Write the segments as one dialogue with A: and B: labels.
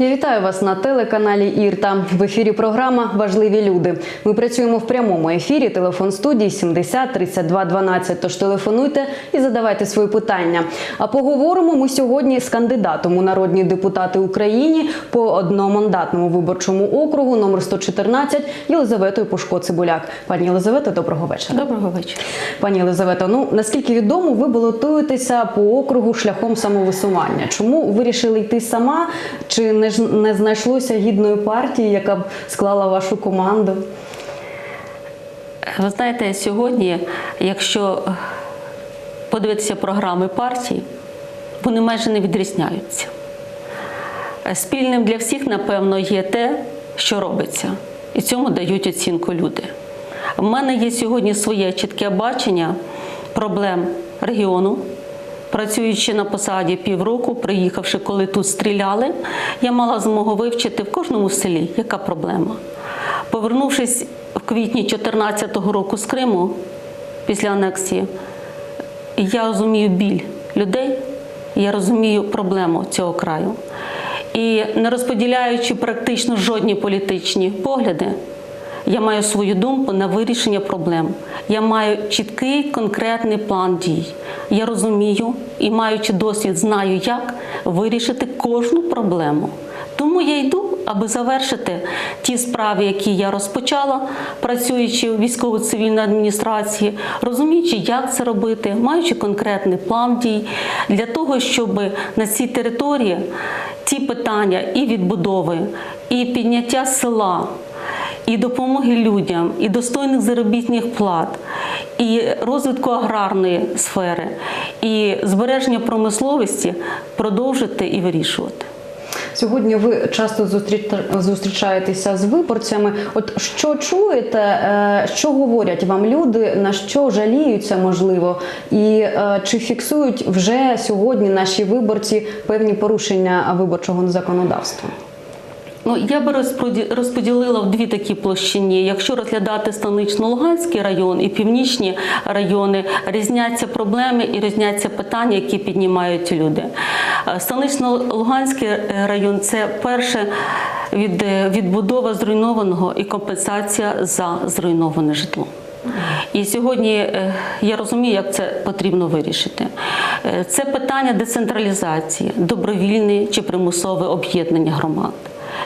A: Я вітаю вас на телеканалі Ірта. В ефірі програма Важливі люди. Ми працюємо в прямому ефірі. Телефон студії 70 32 12. Тож телефонуйте і задавайте свої питання. А поговоримо ми сьогодні з кандидатом у народні депутати України по одномандатному виборчому округу номер 114 Єлизаветою Пушко Цибуляк. Пані Єлизавета, доброго вечора.
B: Доброго вечора.
A: Пані Єлизавето, ну наскільки відомо, ви балотуєтеся по округу шляхом самовисування. Чому вирішили йти сама? Чи не ж не знайшлося гідної партії, яка б склала вашу команду?
B: Ви знаєте, сьогодні, якщо подивитися програми партій, вони майже не відрізняються. Спільним для всіх, напевно, є те, що робиться, і цьому дають оцінку люди. В мене є сьогодні своє чітке бачення проблем регіону. Працюючи на посаді півроку, приїхавши, коли тут стріляли, я мала змогу вивчити в кожному селі, яка проблема. Повернувшись в квітні 2014 року з Криму після анексії, я розумію біль людей, я розумію проблему цього краю. І не розподіляючи практично жодні політичні погляди, я маю свою думку на вирішення проблем. Я маю чіткий конкретний план дій. Я розумію і, маючи досвід, знаю, як вирішити кожну проблему. Тому я йду, аби завершити ті справи, які я розпочала, працюючи в військово-цивільній адміністрації, розуміючи, як це робити, маючи конкретний план дій для того, щоб на цій території ті питання і відбудови, і підняття села і допомоги людям, і достойних заробітних плат, і розвитку аграрної сфери, і збереження промисловості продовжити і вирішувати.
A: Сьогодні ви часто зустрічаєтеся з виборцями. От що чуєте, е, що говорять вам люди, на що жаліються, можливо, і е, чи фіксують вже сьогодні наші виборці певні порушення виборчого законодавства?
B: Ну, я би розподі- розподілила в дві такі площині. Якщо розглядати станично-Луганський район і північні райони, різняться проблеми і різняться питання, які піднімають люди. Е, Станично-Луганський район це перше від, е, відбудова зруйнованого і компенсація за зруйноване житло. І сьогодні е, я розумію, як це потрібно вирішити. Е, Це питання децентралізації, добровільне чи примусове об'єднання громад.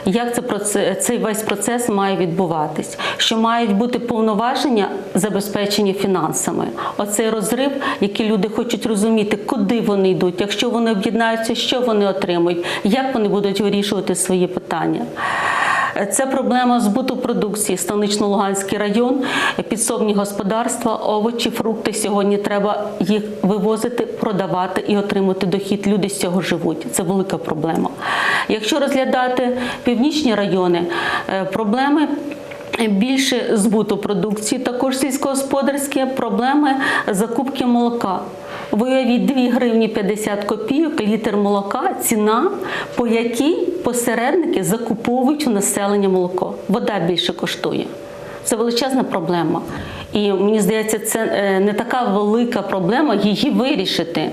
B: Як це цей весь процес має відбуватись? Що мають бути повноваження забезпечені фінансами? Оцей розрив, який люди хочуть розуміти, куди вони йдуть, якщо вони об'єднаються, що вони отримують, як вони будуть вирішувати свої питання. Це проблема збуту продукції, станично-Луганський район, підсобні господарства, овочі, фрукти. Сьогодні треба їх вивозити, продавати і отримати дохід. Люди з цього живуть. Це велика проблема. Якщо розглядати північні райони, е, проблеми. Більше збуту продукції, також сільськогосподарські проблеми закупки молока. Виявіть 2 гривні 50 копійок літр молока, ціна, по якій посередники закуповують у населення молоко. Вода більше коштує. Це величезна проблема. І мені здається, це е, не така велика проблема її вирішити.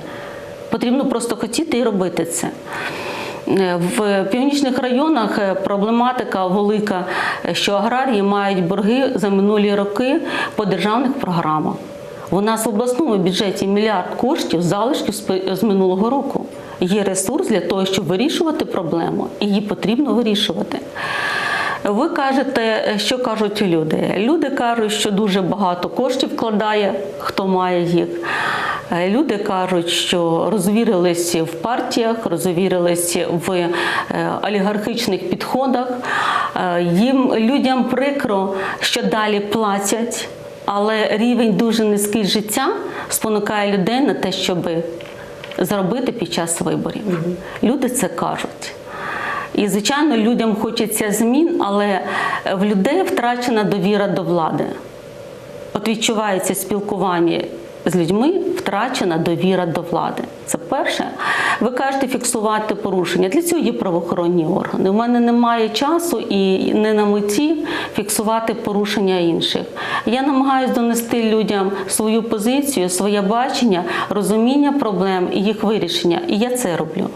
B: Потрібно просто хотіти і робити це. Е, В північних районах е, проблематика велика, що аграрії мають борги за минулі роки по державних програмах. У нас в обласному бюджеті мільярд коштів залишків з минулого року. Є ресурс для того, щоб вирішувати проблему, і її потрібно вирішувати. Ви кажете, що кажуть люди? Люди кажуть, що дуже багато коштів вкладає, хто має їх. Е, Люди кажуть, що розвірились в партіях, розвірились в е, олігархічних підходах. Е, Їм людям прикро, що далі платять, але рівень дуже низький життя спонукає людей на те, щоб зробити під час виборів. Люди це кажуть. І, звичайно, людям хочеться змін, але в людей втрачена довіра до влади. От відчувається спілкування з людьми, втрачена довіра до влади. Це перше. Ви кажете фіксувати порушення. Для цього є правоохоронні органи. У мене немає часу і не на меті фіксувати порушення інших. Я намагаюся донести людям свою позицію, своє бачення, розуміння проблем і їх вирішення. І я це роблю.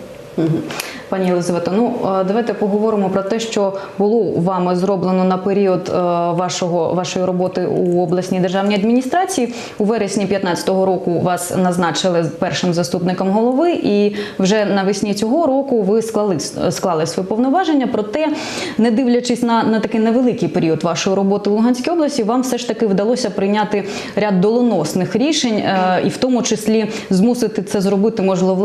A: Пані Єлизавето, ну е, давайте поговоримо про те, що було вами зроблено на період е, вашого вашої роботи у обласній державній адміністрації. У вересні 2015 року вас назначили першим заступником голови, і вже навесні цього року ви склали склали свої повноваження. Проте, не дивлячись на, на такий невеликий період вашої роботи у Луганській області, вам все ж таки вдалося прийняти ряд доленосних рішень, е, і в тому числі змусити це зробити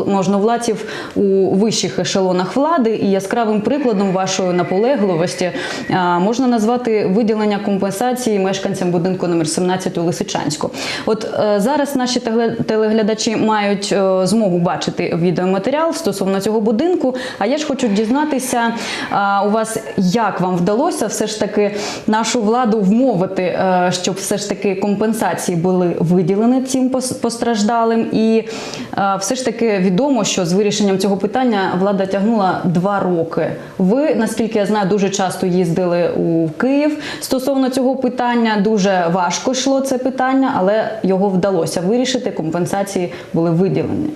A: можновладців у вищих ешелонах влади. І яскравим прикладом вашої наполегливості е, можна назвати виділення компенсації мешканцям будинку номер 17 у Лисичанську. От е, зараз наші телеглядачі мають е, змогу бачити відеоматеріал стосовно цього будинку. А я ж хочу дізнатися у вас, як вам вдалося все ж таки нашу владу вмовити, щоб все ж таки компенсації були виділені цим постраждалим. І все ж таки відомо, що з вирішенням цього питання влада тягнула два роки. Ви, наскільки я знаю, дуже часто їздили у Київ стосовно цього питання. Дуже важко йшло це питання, але його вдалося вирішити. Компенсації були виділені.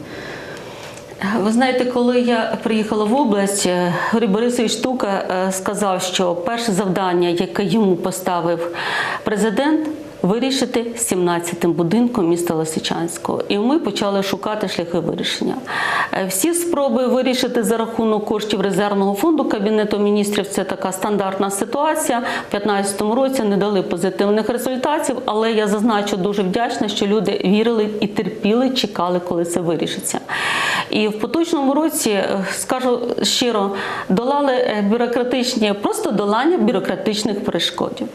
B: Ви знаєте, коли я приїхала в область, е, Григорій Борисович Штука е, сказав, що перше завдання, яке йому поставив президент, вирішити 17-м будинком міста Лисичанського. І ми почали шукати шляхи вирішення. Е, Всі спроби вирішити за рахунок коштів резервного фонду Кабінету міністрів це така стандартна ситуація. В 2015 році не дали позитивних результатів, але я зазначу дуже вдячна, що люди вірили і терпіли, чекали, коли це вирішиться. І в поточному році, е, скажу щиро, долали е, бюрократичні, просто долання бюрократичних перешкодів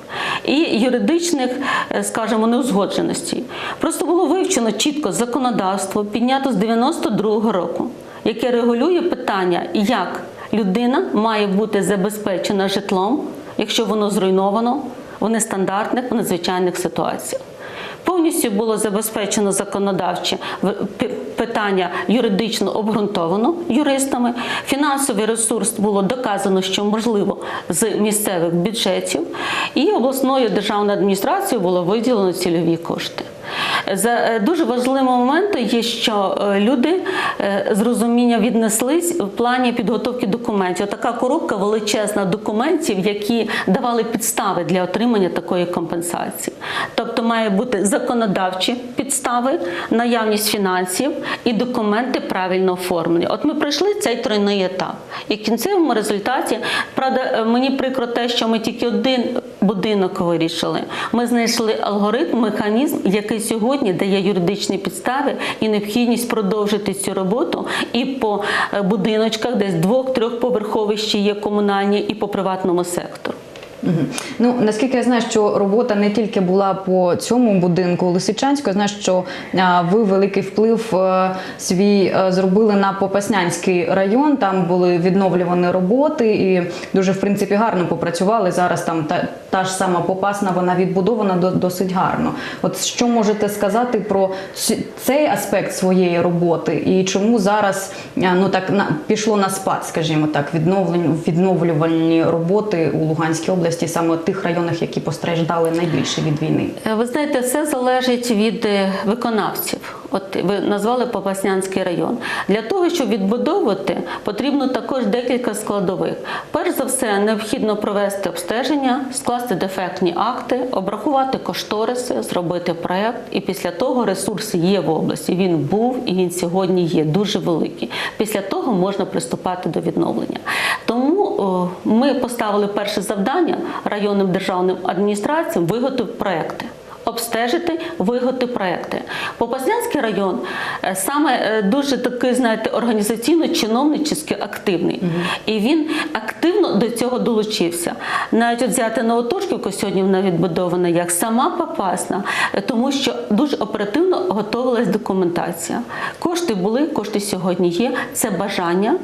B: і юридичних, е, скажімо, неузгодженостей. Просто було вивчено чітко законодавство, піднято з 92-го року, яке регулює питання, як людина має бути забезпечена житлом, якщо воно зруйновано в нестандартних, в надзвичайних ситуаціях. Повністю було забезпечено законодавче питання юридично обґрунтовано юристами. Фінансовий ресурс було доказано, що можливо з місцевих бюджетів, і обласною державною адміністрацією було виділено цільові кошти. За е, дуже важливим моментом є, що е, люди е, з розуміння віднеслись в плані підготовки документів. Така коробка величезна документів, які давали підстави для отримання такої компенсації. Тобто має бути законодавчі підстави, наявність фінансів і документи правильно оформлені. От ми пройшли цей тройний етап. І в кінцевому результаті, правда, мені прикро те, що ми тільки один будинок вирішили. Ми знайшли алгоритм, механізм, який сьогодні дає юридичні підстави і необхідність продовжити цю роботу і по е, будиночках, десь двох-трьохповерхових ще є комунальні, і по приватному сектору.
A: Ну наскільки я знаю, що робота не тільки була по цьому будинку Лисичанську, я знаю, що ви великий вплив е, свій е, зробили на Попаснянський район. Там були відновлювані роботи і дуже в принципі гарно попрацювали. Зараз там та, та ж сама Попасна, вона відбудована досить гарно. От що можете сказати про цей аспект своєї роботи і чому зараз ну так пішло на спад, скажімо так, відновлень відновлювальні роботи у Луганській області, саме тих районах, які постраждали найбільше від війни.
B: Е, Ви знаєте, все залежить від е, виконавців. От ви назвали Попаснянський район. Для того, щоб відбудовувати, потрібно також декілька складових. Перш за все, необхідно провести обстеження, скласти дефектні акти, обрахувати кошториси, зробити проект. І після того ресурс є в області. Він був і він сьогодні є дуже великий. Після того можна приступати до відновлення. О, ми поставили перше завдання районним державним адміністраціям виготовити проекти. Обстежити виготи проекти. Попаснянський район е, саме е, дуже такий, знаєте, організаційно-чиновничськи активний. І він активно до цього долучився. Навіть от взяти Новотошківку сьогодні вона відбудована як сама Попасна, е, тому що дуже оперативно готувалась документація. Кошти були, кошти сьогодні є. Це бажання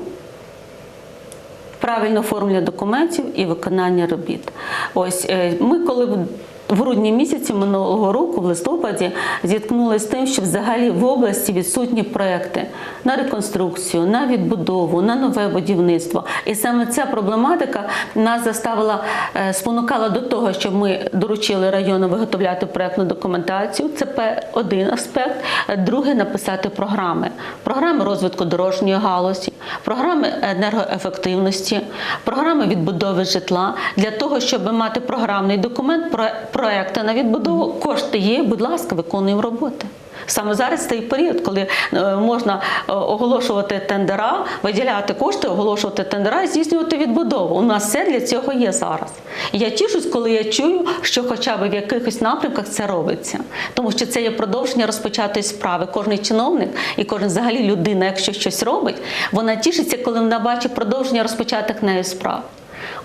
B: правильне оформлення документів і виконання робіт. Ось е, ми, коли в грудні місяці минулого року, в листопаді, зіткнулися з тим, що взагалі в області відсутні проекти на реконструкцію, на відбудову, на нове будівництво. І саме ця проблематика нас заставила е, спонукала до того, щоб ми доручили району виготовляти проектну документацію. Це один аспект. Е, Другий написати програми, програми розвитку дорожньої галузі, програми енергоефективності, програми відбудови житла для того, щоб мати програмний документ про проекти на відбудову. Кошти є, будь ласка, виконуємо роботи. Саме зараз цей період, коли е, можна е, оголошувати тендера, виділяти кошти, оголошувати тендера і здійснювати відбудову. У нас все для цього є зараз. І я тішусь, коли я чую, що хоча б в якихось напрямках це робиться, тому що це є продовження розпочатої справи. Кожний чиновник і кожен взагалі людина, якщо щось робить, вона тішиться, коли вона бачить продовження розпочатих нею справ.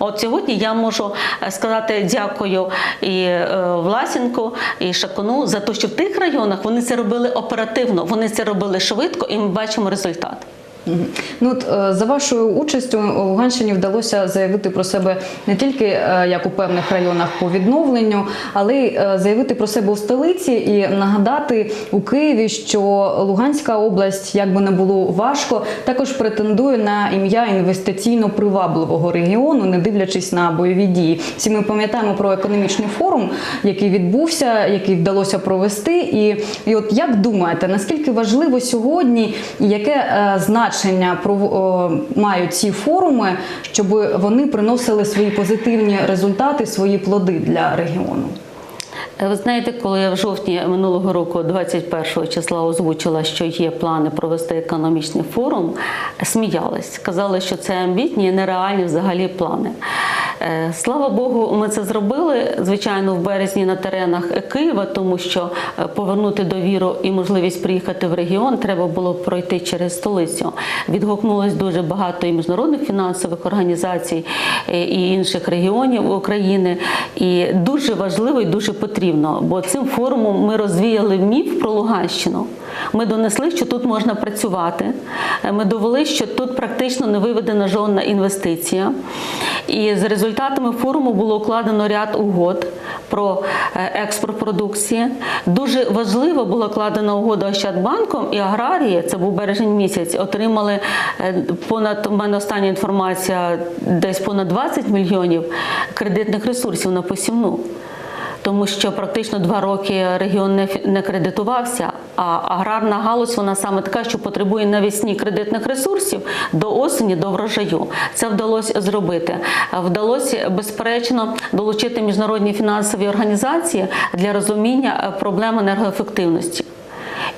B: От сьогодні я можу е, сказати дякую і е, Власенку, і Шакуну за те, що в тих районах вони це робили оперативно, вони це робили швидко, і ми бачимо результат.
A: Ну от е, за вашою участю Луганщині вдалося заявити про себе не тільки е, як у певних районах по відновленню, але й е, заявити про себе у столиці і нагадати у Києві, що Луганська область, як би не було важко, також претендує на ім'я інвестиційно привабливого регіону, не дивлячись на бойові дії. Всі ми пам'ятаємо про економічний форум, який відбувся, який вдалося провести. І, і от як думаєте, наскільки важливо сьогодні і яке е, значення мають ці форуми, щоб вони приносили свої позитивні результати, свої плоди для регіону?
B: Е, Ви знаєте, коли я в жовтні минулого року, 21 числа, озвучила, що є плани провести економічний форум, сміялись, казали, що це амбітні і нереальні взагалі плани. Е, Слава Богу, ми це зробили, звичайно, в березні на теренах Києва, тому що е, повернути довіру і можливість приїхати в регіон треба було пройти через столицю. Відгукнулось дуже багато і міжнародних фінансових організацій, е, і інших регіонів України. І дуже важливо і дуже потрібно, бо цим форумом ми розвіяли міф про Луганщину. Ми донесли, що тут можна працювати. Е, Ми довели, що тут практично не виведена жодна інвестиція. І з результатами форуму було укладено ряд угод про е, експорт продукції. Дуже важливо була укладена угода Ощадбанком і аграрії. Це був березень місяць. Отримали е, понад у мене остання інформація, десь понад 20 мільйонів кредитних ресурсів на посівну. Тому що практично два роки регіон не кредитувався, а аграрна галузь вона саме така, що потребує навісні кредитних ресурсів до осені, до врожаю. Це вдалося зробити. Вдалося безперечно долучити міжнародні фінансові організації для розуміння е, проблем енергоефективності.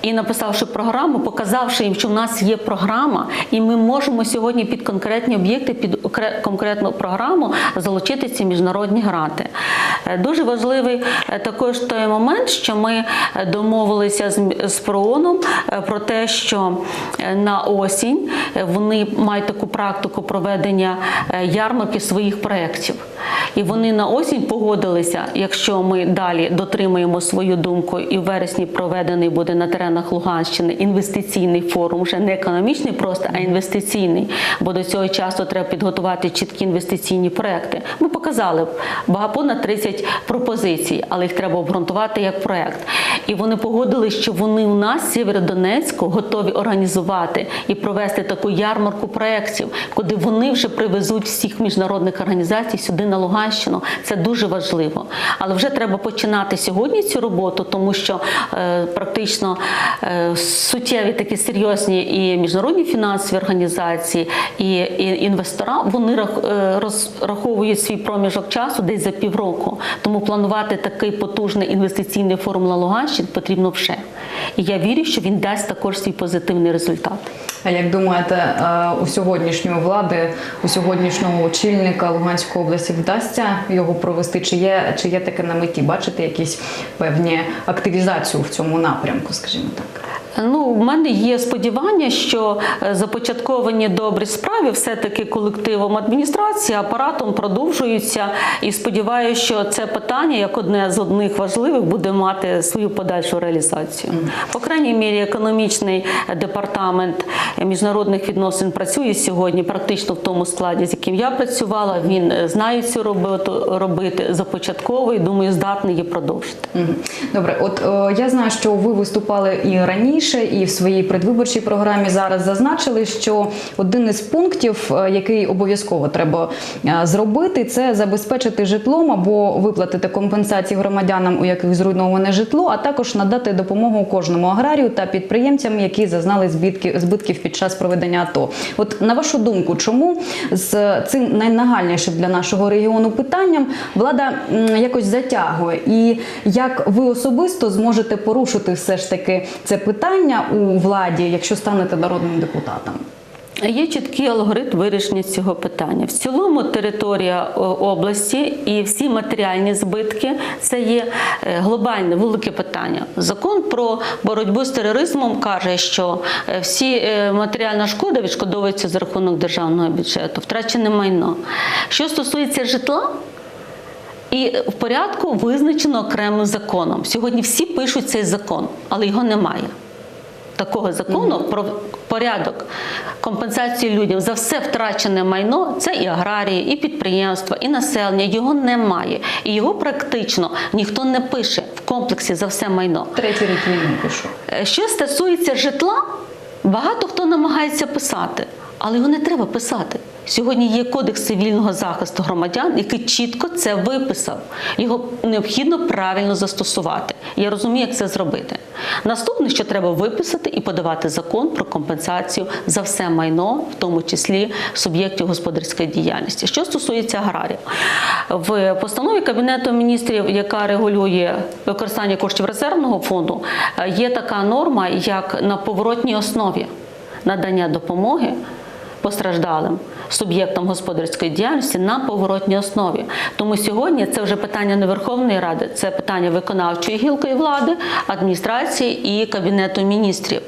B: І написавши програму, показавши їм, що в нас є програма, і ми можемо сьогодні під конкретні об'єкти, під конкретну програму залучити ці міжнародні гранти. Е, Дуже важливий е, також той момент, що ми е, домовилися з, ПРООНом про те, що на осінь вони мають таку практику проведення ярмарки своїх проєктів. І вони на осінь погодилися, якщо ми далі дотримаємо свою думку, і в вересні проведений буде на теренах Луганщини інвестиційний форум, вже не економічний просто, а інвестиційний. Бо до цього часу треба підготувати чіткі інвестиційні проекти. Ми показали багато понад 30 пропозицій, але їх треба обґрунтувати як проект. І вони погодились, що вони у нас, Сєвєродонецьку, готові організувати і провести таку ярмарку проєктів, куди вони вже привезуть всіх міжнародних організацій сюди на Луганщину. Це дуже важливо. Але вже треба починати сьогодні цю роботу, тому що е, практично суттєві такі серйозні і міжнародні фінансові організації, і, інвестора вони е, розраховують свій проміжок часу десь за півроку. Тому планувати такий потужний інвестиційний форум на Луганщині потрібно вже. І я вірю, що він дасть також свій позитивний результат.
A: А як думаєте, е, у сьогоднішньої влади, у сьогоднішнього очільника Луганської області вдасться його провести? Чи є, чи є таке на меті? Бачите якісь певні активізацію в цьому напрямку, скажімо так?
B: Ну, в мене є сподівання, що е, започатковані добрі справи все-таки колективом адміністрації, апаратом продовжуються. І сподіваюся, що це питання, як одне з одних важливих, буде мати свою подальшу реалізацію. По крайній мірі, економічний департамент міжнародних відносин працює сьогодні, практично в тому складі, з яким я працювала. Він е, знає цю роботу робити, започатковує, думаю, здатний її продовжити.
A: Добре, от е, я знаю, що ви виступали і раніше, і в своїй предвиборчій програмі зараз зазначили, що один із пунктів, е, який обов'язково треба е, зробити, це забезпечити житлом або виплатити компенсації громадянам, у яких зруйноване житло, а також надати допомогу кожному аграрію та підприємцям, які зазнали збитки, збитків під час проведення АТО. От на вашу думку, чому з цим найнагальнішим для нашого регіону питанням влада якось затягує? І як ви особисто зможете порушити все ж таки це питання у владі, якщо станете народним депутатом?
B: Є чіткий алгоритм вирішення цього питання. В цілому територія області і всі матеріальні збитки це є е, глобальне велике питання. Закон про боротьбу з тероризмом каже, що е, всі е, матеріальна шкода відшкодовується за рахунок державного бюджету, втрачене майно. Що стосується житла, і в порядку визначено окремим законом. Сьогодні всі пишуть цей закон, але його немає. Такого закону про порядок компенсації людям за все втрачене майно це і аграрії, і підприємства, і населення. Його немає. І його практично ніхто не пише в комплексі за все майно.
A: Третій рік війни пишу.
B: Е, Що стосується житла, багато хто намагається писати, але його не треба писати. Сьогодні є кодекс цивільного захисту громадян, який чітко це виписав. Його необхідно правильно застосувати. Я розумію, як це зробити. Наступне, що треба виписати і подавати закон про компенсацію за все майно, в тому числі суб'єктів господарської діяльності. Що стосується аграрів, в постанові Кабінету міністрів, яка регулює використання коштів резервного фонду, е, є така норма, як на поворотній основі надання допомоги постраждалим суб'єктом господарської діяльності на поворотній основі. Тому сьогодні це вже питання не Верховної Ради, це питання виконавчої гілки влади, адміністрації і кабінету міністрів.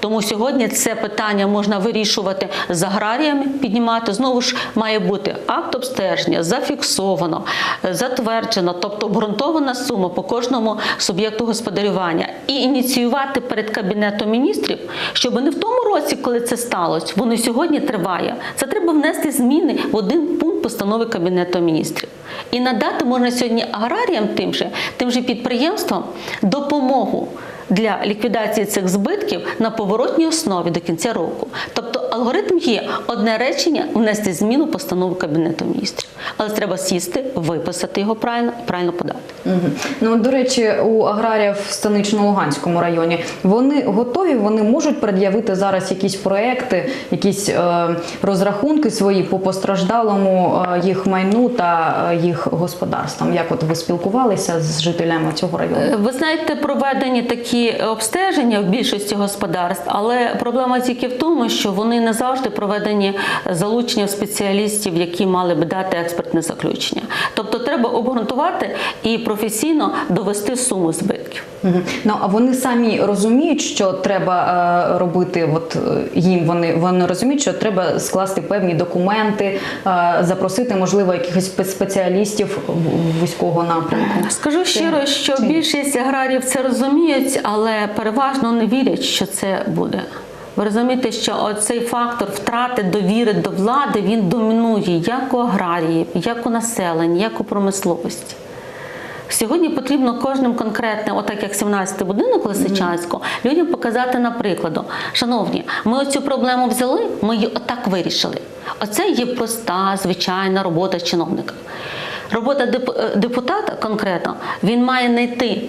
B: Тому сьогодні це питання можна вирішувати з аграріями, піднімати. Знову ж має бути акт обстеження, зафіксовано, затверджено, тобто обґрунтована сума по кожному суб'єкту господарювання, і ініціювати перед кабінетом міністрів, щоб не в тому році, коли це сталося, воно сьогодні триває. Це треба внести зміни в один пункт постанови кабінету міністрів. І надати можна сьогодні аграріям тим же, тим же підприємствам допомогу для ліквідації цих збитків на поворотній основі до кінця року. Тобто алгоритм є одне речення внести зміну постанову кабінету міністрів. Але треба сісти, виписати його правильно і правильно подати.
A: Мгм. Ну до речі, у аграріїв в станично-луганському районі вони готові, вони можуть пред'явити зараз якісь проекти, якісь е, розрахунки свої по постраждалому е, їх майну та е, їх господарствам. Як от ви спілкувалися з жителями цього району?
B: Ви знаєте, проведені такі обстеження в більшості господарств, але проблема тільки в тому, що вони не завжди проведені залученням спеціалістів, які мали б дати експертне заключення. Тобто треба обґрунтувати і професійно довести суму збитків.
A: Ну а вони самі розуміють, що треба е, робити. От е, їм вони вони розуміють, що треба скласти певні документи, е, запросити, можливо, якихось спе- спеціалістів вузького напрямку.
B: Скажу щиро, що більшість аграріїв це розуміють, але переважно не вірять, що це буде. Ви розумієте, що цей фактор втрати довіри до влади він домінує як у аграріїв, як у населення, як у промисловості. Сьогодні потрібно кожним конкретним, отак як 17-й будинок Лисичанського, людям показати на прикладу. Шановні, ми оцю проблему взяли, ми її отак вирішили. Оце є проста, звичайна робота чиновника. Робота е, депутата конкретно він має знайти.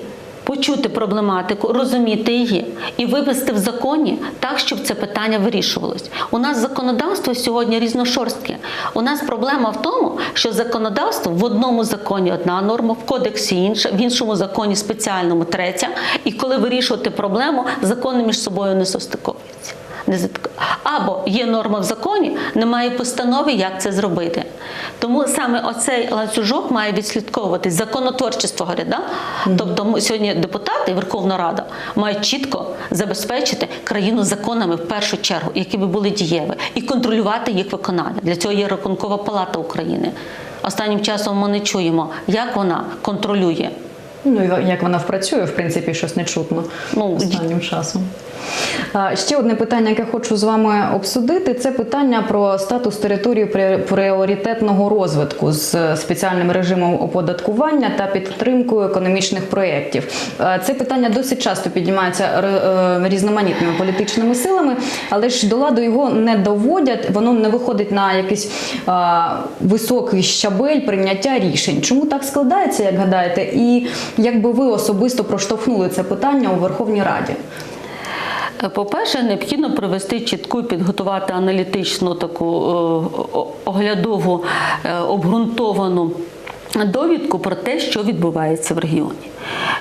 B: Почути проблематику, розуміти її і вивести в законі так, щоб це питання вирішувалось. У нас законодавство сьогодні різношорстке. У нас проблема в тому, що законодавство в одному законі одна норма, в кодексі інша, в іншому законі спеціальному третя. І коли вирішувати проблему, закони між собою не состиковуються. Не Або є норма в законі, немає постанови, як це зробити. Тому саме оцей ланцюжок має відслідковуватись законотворчество говорить, да? Тобто сьогодні депутати Верховна Рада мають чітко забезпечити країну законами в першу чергу, які би були дієві, і контролювати їх виконання. Для цього є Рахункова палата України. Останнім часом ми не чуємо, як вона контролює
A: Ну і як вона впрацює, в принципі, щось не чутно
B: Ну,
A: останнім часом. Ще одне питання, яке хочу з вами обсудити, це питання про статус території пріоритетного розвитку з спеціальним режимом оподаткування та підтримкою економічних проєктів. Це питання досить часто піднімається е, різноманітними політичними силами, але ж до ладу його не доводять, воно не виходить на якийсь високий щабель прийняття рішень. Чому так складається, як гадаєте? І як би ви особисто проштовхнули це питання у Верховній Раді?
B: По-перше, необхідно провести чітку підготувати аналітичну таку е, оглядову е, обґрунтовану довідку про те, що відбувається в регіоні.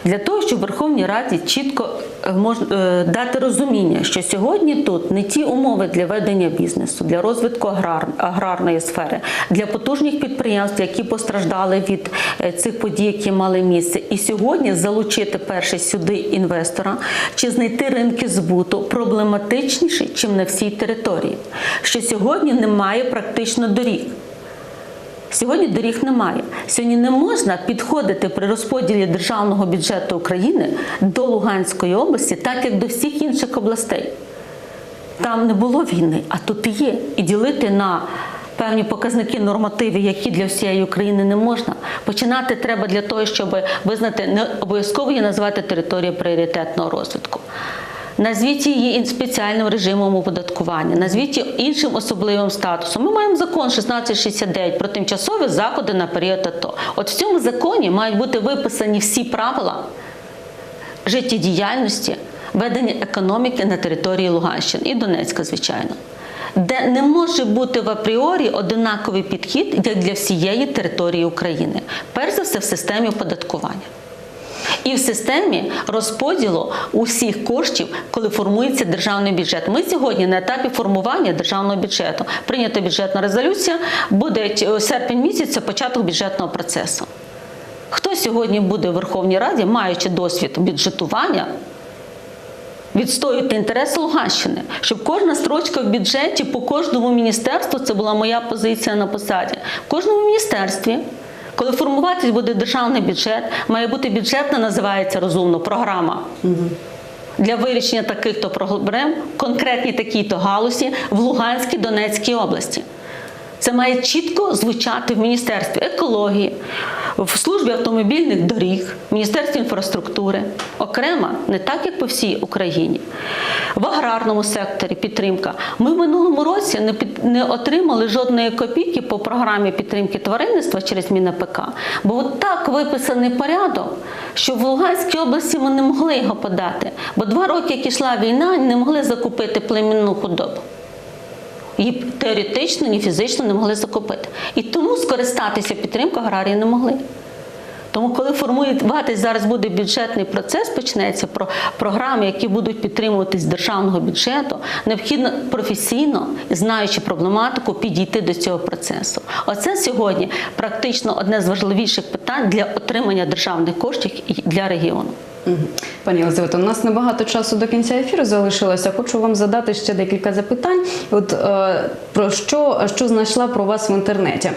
B: Для того, щоб Верховній Раді чітко е, е, дати розуміння, що сьогодні тут не ті умови для ведення бізнесу, для розвитку аграр, аграрної сфери, для потужних підприємств, які постраждали від е, цих подій, які мали місце, і сьогодні залучити перше сюди інвестора чи знайти ринки збуту проблематичніше, чим на всій території. Що сьогодні немає практично доріг. Сьогодні доріг немає. Сьогодні не можна підходити при розподілі державного бюджету України до Луганської області, так як до всіх інших областей. Там не було війни, а тут є. І ділити на певні показники нормативи, які для всієї України не можна. Починати треба для того, щоб визнати, не обов'язково її назвати територією пріоритетного розвитку. Назвіть її спеціальним режимом оподаткування, назвіть іншим особливим статусом. Ми маємо закон 1669 про тимчасові заходи на період АТО. От в цьому законі мають бути виписані всі правила життєдіяльності, ведення економіки на території Луганщини і Донецька, звичайно, де не може бути в апріорі одинаковий підхід як для всієї території України, перш за все в системі оподаткування. І в системі розподілу усіх коштів, коли формується державний бюджет. Ми сьогодні на етапі формування державного бюджету. Прийнята бюджетна резолюція, буде е, серпень місяць, це початок бюджетного процесу. Хто сьогодні буде в Верховній Раді, маючи досвід бюджетування, відстоювати інтереси Луганщини, щоб кожна строчка в бюджеті по кожному міністерству, це була моя позиція на посаді, в кожному міністерстві. Коли формуватись буде державний бюджет, має бути бюджетна, називається розумно, програма для вирішення таких то проблем, конкретні такі-то галузі в Луганській, Донецькій області. Це має чітко звучати в Міністерстві екології, в службі автомобільних доріг, в Міністерстві інфраструктури, окремо, не так, як по всій Україні. В аграрному секторі підтримка. Ми в минулому році не, під, не отримали жодної копійки по програмі підтримки тваринництва через МінАПК, бо так виписаний порядок, що в Луганській області ми не могли його подати. Бо два роки, як ішла війна, не могли закупити племінну худобу. Її теоретично, ні фізично не могли закупити. І тому скористатися підтримкою аграрії не могли. Тому, коли формуватись зараз буде бюджетний процес, почнеться про програми, які будуть підтримуватись з державного бюджету, необхідно професійно, знаючи проблематику, підійти до цього процесу. Оце сьогодні практично одне з важливіших питань для отримання державних коштів для регіону.
A: Пані Елизавето, у нас небагато часу до кінця ефіру залишилося. Хочу вам задати ще декілька запитань. От е, про що, що знайшла про вас в інтернеті?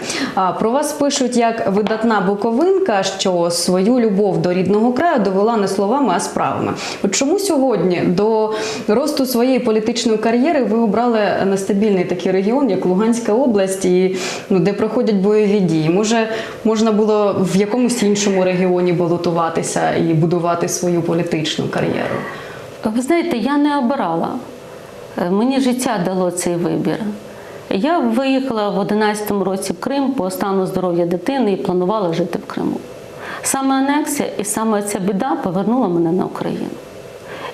A: Про вас пишуть як видатна буковинка, що свою любов до рідного краю довела не словами, а справами. От чому сьогодні до росту своєї політичної кар'єри ви обрали нестабільний такий регіон, як Луганська область, і ну де проходять бойові дії? Може, можна було в якомусь іншому регіоні балотуватися і будувати свою політичну кар'єру?
B: Ви знаєте, я не обирала. Мені життя дало цей вибір. Я виїхала в 11-му році в Крим по стану здоров'я дитини і планувала жити в Криму. Саме анексія і саме ця біда повернула мене на Україну.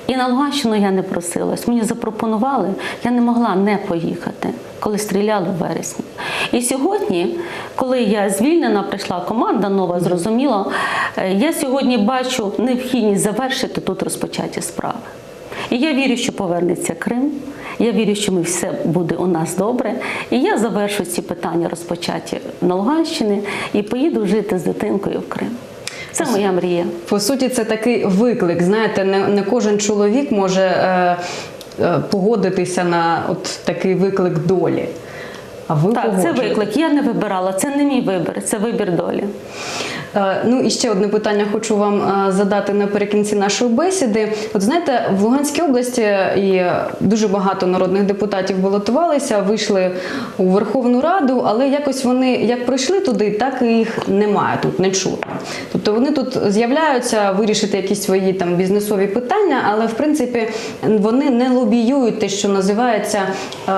B: І на Луганщину я не просилась. Мені запропонували, я не могла не поїхати, коли стріляли в вересні. І сьогодні, коли я звільнена, прийшла команда нова, зрозуміло, е, я сьогодні бачу необхідність завершити тут розпочаті справи. І я вірю, що повернеться Крим. Я вірю, що ми все буде у нас добре. І я завершу ці питання розпочаті на Луганщині і поїду жити з дитинкою в Крим. Це моя мрія.
A: По суті, це такий виклик. Знаєте, не, не кожен чоловік може е, е, погодитися на от такий виклик долі. А ви
B: Так, це виклик. Я не вибирала, це не мій вибір, це вибір долі.
A: Е, Ну і ще одне питання хочу вам е, задати наприкінці нашої бесіди. От знаєте, в Луганській області і дуже багато народних депутатів балотувалися, вийшли у Верховну Раду, але якось вони як прийшли туди, так і їх немає тут, не чутно. Тобто вони тут з'являються вирішити якісь свої там бізнесові питання, але в принципі вони не лобіюють те, що називається е,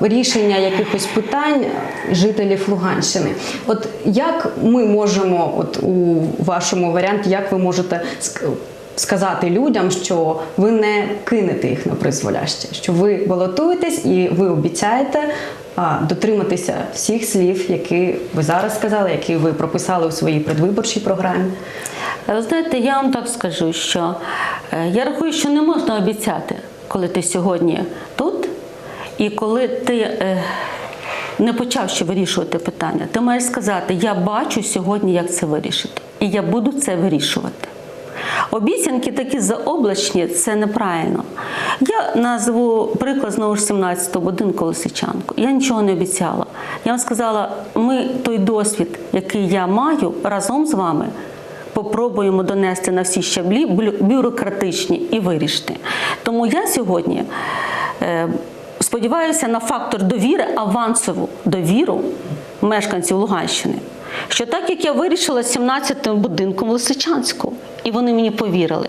A: рішення якихось питань жителів Луганщини. От як ми можемо, от у вашому варіанті, як ви можете сказати людям, що ви не кинете їх на призволяще, що ви балотуєтесь і ви обіцяєте дотриматися всіх слів, які ви зараз сказали, які ви прописали у своїй предвиборчій програмі.
B: Знаєте, я вам так скажу, що е, я рахую, що не можна обіцяти, коли ти сьогодні тут, і коли ти е, не почав ще вирішувати питання. Ти маєш сказати, я бачу сьогодні, як це вирішити, і я буду це вирішувати. Обіцянки такі заоблачні, це неправильно. Я назву приклад знову ж 17-го будинку Лисичанку. Я нічого не обіцяла. Я вам сказала, ми той досвід, який я маю, разом з вами попробуємо донести на всі щаблі бюрократичні і вирішити. Тому я сьогодні е, сподіваюся на фактор довіри, авансову довіру мешканців Луганщини. Що так як я вирішила з 17-м будинком Лисичанську, і вони мені повірили.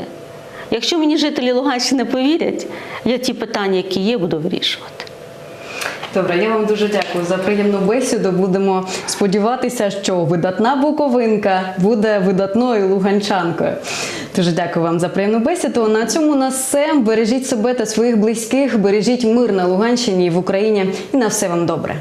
B: Якщо мені жителі Луганщини повірять, я ті питання, які є, буду вирішувати.
A: Добре, я вам дуже дякую за приємну бесіду. Будемо сподіватися, що видатна буковинка буде видатною луганчанкою. Дуже дякую вам за приємну бесіду. На цьому на все. Бережіть себе та своїх близьких, бережіть мир на Луганщині і в Україні. І на все вам добре.